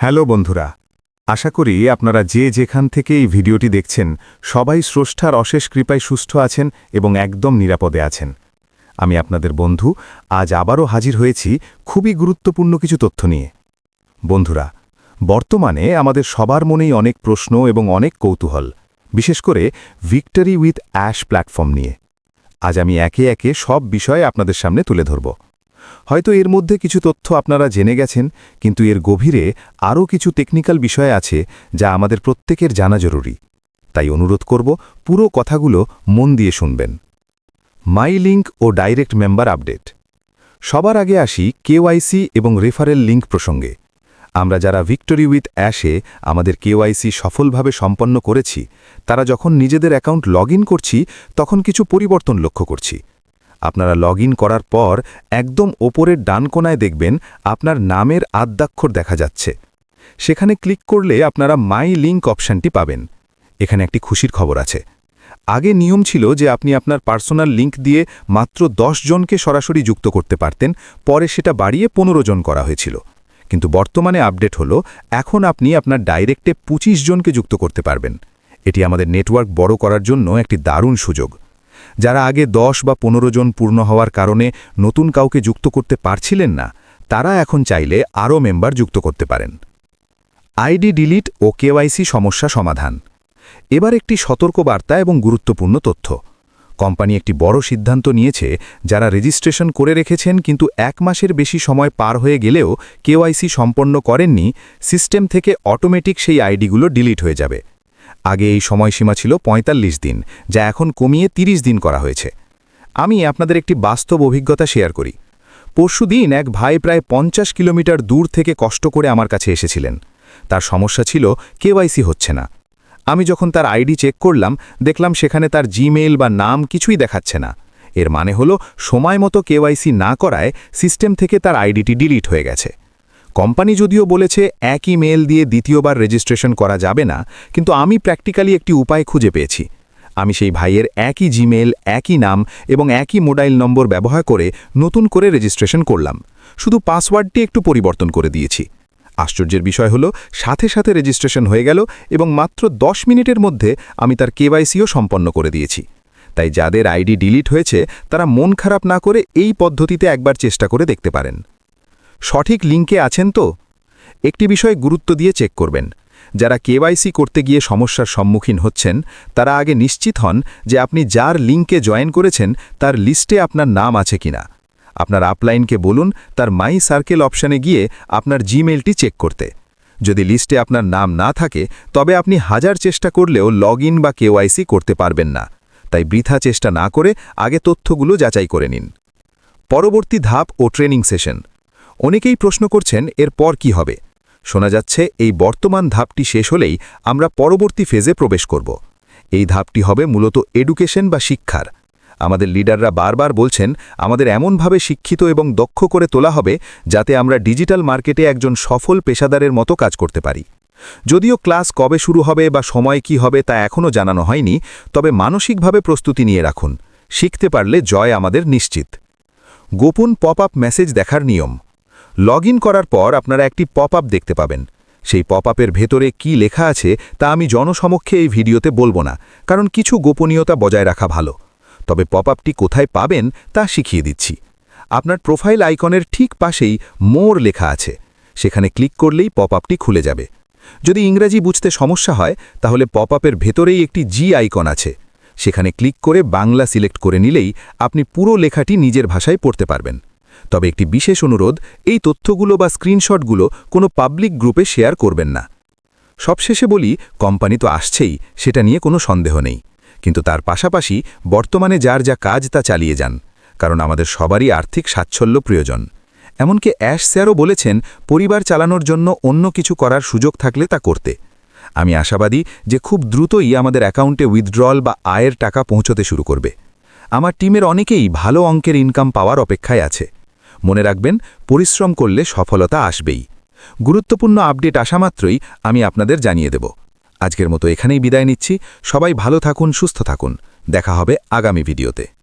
Hello বন্ধুরা, আশা করি আপনারা যে যেখান থেকে এই ভিডিওটি দেখছেন, সবাই স্রষ্টার অশেষ কৃপায় সুস্থ আছেন এবং একদম নিরাপদে আছেন। আমি আপনাদের বন্ধু, আজ আবারও হাজির হয়েছি খুবই গুরুত্বপূর্ণ কিছু তথ্য নিয়ে। বন্ধুরা, বর্তমানে আমাদের সবার মনেই অনেক প্রশ্ন এবং অনেক কৌতূহল, বিশেষ করে ভিক্টরি উইথ অ্যাশ প্ল্যাটফর্ম নিয়ে। আজ আমি একে একে সব বিষয়ে আপনাদের সামনে তুলে ধরব। হয়তো এর মধ্যে কিছু তথ্য আপনারা জেনে গেছেন, কিন্তু এর গভীরে আরও কিছু টেকনিক্যাল বিষয় আছে যা আমাদের প্রত্যেকের জানা জরুরি। তাই অনুরোধ করব পুরো কথাগুলো মন দিয়ে শুনবেন। মাই লিঙ্ক ও ডাইরেক্ট মেম্বার আপডেট সবার আগে আসি কেওয়াইসি এবং রেফারেল লিঙ্ক প্রসঙ্গে। আমরা যারা ভিক্টরি উইথ অ্যাশে আমাদের কেওয়াইসি সফলভাবে সম্পন্ন করেছি, তারা যখন নিজেদের অ্যাকাউন্ট লগ করছি, তখন কিছু পরিবর্তন লক্ষ্য করছি। আপনারা লগ করার পর একদম ওপরের ডান কোনায় দেখবেন আপনার নামের আদ্যাক্ষর দেখা যাচ্ছে। সেখানে ক্লিক করলে আপনারা মাই লিঙ্ক অপশানটি পাবেন। এখানে একটি খুশির খবর আছে। আগে নিয়ম ছিল যে আপনি আপনার পার্সোনাল লিঙ্ক দিয়ে মাত্র দশ জনকে সরাসরি যুক্ত করতে পারতেন, পরে সেটা বাড়িয়ে পনেরো জন করা হয়েছিল। কিন্তু বর্তমানে আপডেট হলো, এখন আপনি আপনার ডাইরেক্টে ২৫ জনকে যুক্ত করতে পারবেন। এটি আমাদের নেটওয়ার্ক বড় করার জন্য একটি দারুণ সুযোগ। যারা আগে দশ বা পনেরো জন পূর্ণ হওয়ার কারণে নতুন কাউকে যুক্ত করতে পারছিলেন না, তারা এখন চাইলে আরও মেম্বার যুক্ত করতে পারেন। আইডি ডিলিট ও কেওয়াইসি সমস্যা সমাধান। এবার একটি সতর্কবার্তা এবং গুরুত্বপূর্ণ তথ্য। কোম্পানি একটি বড় সিদ্ধান্ত নিয়েছে, যারা রেজিস্ট্রেশন করে রেখেছেন কিন্তু এক মাসের বেশি সময় পার হয়ে গেলেও কেওয়াইসি সম্পন্ন করেননি, সিস্টেম থেকে অটোমেটিক সেই আইডিগুলো ডিলিট হয়ে যাবে। আগে এই সময়সীমা ছিল ৪৫ দিন, যা এখন কমিয়ে ৩০ দিন করা হয়েছে। আমি আপনাদের একটি বাস্তব অভিজ্ঞতা শেয়ার করি। পরশুদিন এক ভাই প্রায় পঞ্চাশ কিলোমিটার দূর থেকে কষ্ট করে আমার কাছে এসেছিলেন। তার সমস্যা ছিল কেওয়াইসি হচ্ছে না। আমি যখন তার আইডি চেক করলাম, দেখলাম সেখানে তার জিমেইল বা নাম কিছুই দেখাচ্ছে না। এর মানে হলো, সময় মতো কেওয়াইসি না করায়, সিস্টেম থেকে তার আইডিটি ডিলিট হয়ে গেছে। কোম্পানি যদিও বলেছে একই মেল দিয়ে দ্বিতীয়বার রেজিস্ট্রেশন করা যাবে না, কিন্তু আমি প্র্যাকটিক্যালি একটি উপায় খুঁজে পেয়েছি। আমি সেই ভাইয়ের একই জিমেল একই নাম এবং একই মোবাইল নম্বর ব্যবহার করে নতুন করে রেজিস্ট্রেশন করলাম। শুধু পাসওয়ার্ডটি একটু পরিবর্তন করে দিয়েছি। আশ্চর্যের বিষয় হলো, সাথে সাথে রেজিস্ট্রেশন হয়ে গেল এবং মাত্র দশ মিনিটের মধ্যে আমি তার কেওয়াইসিও সম্পন্ন করে দিয়েছি। তাই যাদের আইডি ডিলিট হয়েছে, তারা মন খারাপ না করে এই পদ্ধতিতে একবার চেষ্টা করে দেখতে পারেন। সঠিক লিঙ্কে আছেন তো? একটি বিষয়ে গুরুত্ব দিয়ে চেক করবেন। যারা কেওয়াইসি করতে গিয়ে সমস্যার সম্মুখীন হচ্ছেন, তারা আগে নিশ্চিত হন যে আপনি যার লিঙ্কে জয়েন করেছেন, তার লিস্টে আপনার নাম আছে কিনা। আপনার আপলাইনকে বলুন, তার মাই সার্কেল অপশানে গিয়ে আপনার জিমেলটি চেক করতে। যদি লিস্টে আপনার নাম না থাকে, তবে আপনি হাজার চেষ্টা করলেও লগ বা কেওয়াইসি করতে পারবেন না। তাই বৃথা চেষ্টা না করে আগে তথ্যগুলো যাচাই করে নিন। পরবর্তী ধাপ ও ট্রেনিং সেশন। অনেকেই প্রশ্ন করছেন এর পর কি হবে? শোনা যাচ্ছে, এই বর্তমান ধাপটি শেষ হলেই আমরা পরবর্তী ফেজে প্রবেশ করব। এই ধাপটি হবে মূলত এডুকেশন বা শিক্ষার। আমাদের লিডাররা বারবার বলছেন, আমাদের এমনভাবে শিক্ষিত এবং দক্ষ করে তোলা হবে যাতে আমরা ডিজিটাল মার্কেটে একজন সফল পেশাদারের মতো কাজ করতে পারি। যদিও ক্লাস কবে শুরু হবে বা সময় কি হবে তা এখনও জানানো হয়নি, তবে মানসিকভাবে প্রস্তুতি নিয়ে রাখুন। শিখতে পারলে জয় আমাদের নিশ্চিত। গোপন পপ আপ মেসেজ দেখার নিয়ম। লগ করার পর আপনারা একটি পপ আপ দেখতে পাবেন। সেই পপ আপের ভেতরে কি লেখা আছে তা আমি জনসমক্ষে এই ভিডিওতে বলব না, কারণ কিছু গোপনীয়তা বজায় রাখা ভালো। তবে পপ আপটি কোথায় পাবেন তা শিখিয়ে দিচ্ছি। আপনার প্রোফাইল আইকনের ঠিক পাশেই মোর লেখা আছে। সেখানে ক্লিক করলেই পপ আপটি খুলে যাবে। যদি ইংরাজি বুঝতে সমস্যা হয়, তাহলে পপ আপের ভেতরেই একটি জি আইকন আছে। সেখানে ক্লিক করে বাংলা সিলেক্ট করে নিলেই আপনি পুরো লেখাটি নিজের ভাষায় পড়তে পারবেন। তবে একটি বিশেষ অনুরোধ, এই তথ্যগুলো বা স্ক্রিনশটগুলো কোনো পাবলিক গ্রুপে শেয়ার করবেন না। সবশেষে বলি, কোম্পানি তো আসছেই, সেটা নিয়ে কোনো সন্দেহ নেই। কিন্তু তার পাশাপাশি বর্তমানে যার যা কাজ তা চালিয়ে যান, কারণ আমাদের সবারই আর্থিক সাচ্ছল্য প্রয়োজন। এমনকি অ্যাশ স্যারও বলেছেন, পরিবার চালানোর জন্য অন্য কিছু করার সুযোগ থাকলে তা করতে। আমি আশাবাদী যে খুব দ্রুতই আমাদের অ্যাকাউন্টে উইথড্রল বা আয়ের টাকা পৌঁছতে শুরু করবে। আমার টিমের অনেকেই ভালো অঙ্কের ইনকাম পাওয়ার অপেক্ষায় আছে। মনে রাখবেন, পরিশ্রম করলে সফলতা আসবেই। গুরুত্বপূর্ণ আপডেট আসা মাত্রই আমি আপনাদের জানিয়ে দেব। আজকের মতো এখানেই বিদায় নিচ্ছি। সবাই ভালো থাকুন, সুস্থ থাকুন। দেখা হবে আগামী ভিডিওতে।